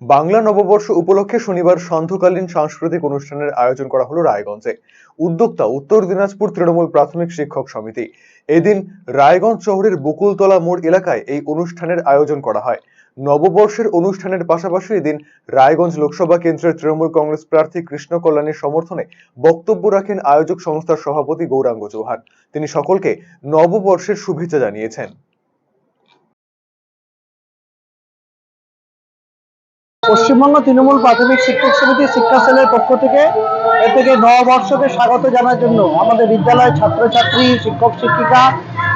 বাংলা নববর্ষ উপলক্ষে শনিবার সন্ধ্যকালীন সাংস্কৃতিক অনুষ্ঠানের আয়োজন করা হলো রায়গঞ্জে। উদ্যোক্তা উত্তর দিনাজপুর তৃণমূল প্রাথমিক শিক্ষক সমিতি। এদিন রায়গঞ্জ শহরের বকুলতলা মোড় এলাকায় এই অনুষ্ঠানের আয়োজন করা হয়। নববর্ষের অনুষ্ঠানের পাশাপাশি এদিন রায়গঞ্জ লোকসভা কেন্দ্রের তৃণমূল কংগ্রেস প্রার্থী কৃষ্ণ কল্যাণের সমর্থনে বক্তব্য রাখেন আয়োজক সংস্থার সভাপতি গৌরাঙ্গ চৌহান। তিনি সকলকে নববর্ষের শুভেচ্ছা জানিয়েছেন। পশ্চিমবঙ্গ তৃণমূল প্রাথমিক শিক্ষক সমিতি শিক্ষা সেলের পক্ষ থেকে এ থেকে নববর্ষকে স্বাগত জানার জন্য আমাদের বিদ্যালয়ের ছাত্রছাত্রী, শিক্ষক, শিক্ষিকা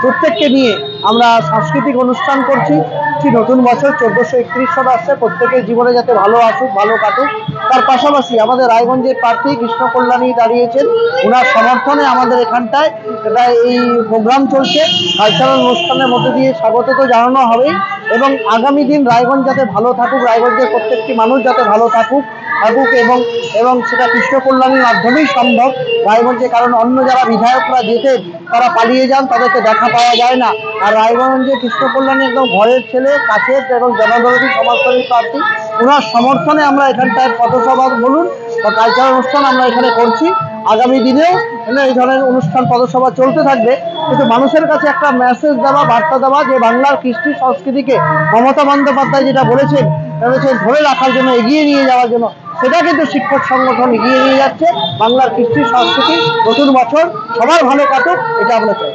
প্রত্যেককে নিয়ে আমরা সাংস্কৃতিক অনুষ্ঠান করছি। একটি নতুন বছর, চোদ্দোশো একত্রিশ সাল আসছে। প্রত্যেকের জীবনে যাতে ভালো আসুক, ভালো কাটুক। তার পাশাপাশি আমাদের রায়গঞ্জের প্রার্থী কৃষ্ণ কল্যাণী দাঁড়িয়েছেন। ওনার সমর্থনে আমাদের এখানটায় এটা এই প্রোগ্রাম চলছে। কালচারাল অনুষ্ঠানের মধ্যে দিয়ে স্বাগত তো জানানো হবেই। এবং আগামী দিন রায়গঞ্জ যাতে ভালো থাকুক, রায়গঞ্জের প্রত্যেকটি মানুষ যাতে ভালো থাকুক থাকুক এবং এবং সেটা কৃষ্ণ কল্যাণীর মাধ্যমেই সম্ভব। রায়গঞ্জে, কারণ অন্য যারা বিধায়করা যেতেন তারা পালিয়ে যান, তাদেরকে দেখা পাওয়া যায় না। আর রায়গঞ্জে কৃষ্ণ কল্যাণী একদম ঘরের ছেলে, কাছের এবং জনদরদী সমাজসেবী প্রার্থী ওনার সমর্থনে আমরা এখানটায় পথসভা বলুন বা কালচারাল অনুষ্ঠান আমরা এখানে করছি। আগামী দিনেও এই ধরনের অনুষ্ঠান পদসভা চলতে থাকবে। কিন্তু মানুষের কাছে একটা মেসেজ দেওয়া, বার্তা দেওয়া যে বাংলার কৃষ্টি সংস্কৃতিকে মমতা বন্দ্যোপাধ্যায় যেটা বলেছেন বলেছেন ধরে রাখার জন্য, এগিয়ে নিয়ে যাওয়ার জন্য সেটা কিন্তু শিক্ষক সংগঠন এগিয়ে নিয়ে যাচ্ছে। বাংলার কৃষ্টি সংস্কৃতি নতুন বছর সবার ভালো কাটুক, এটা আমরা চাই।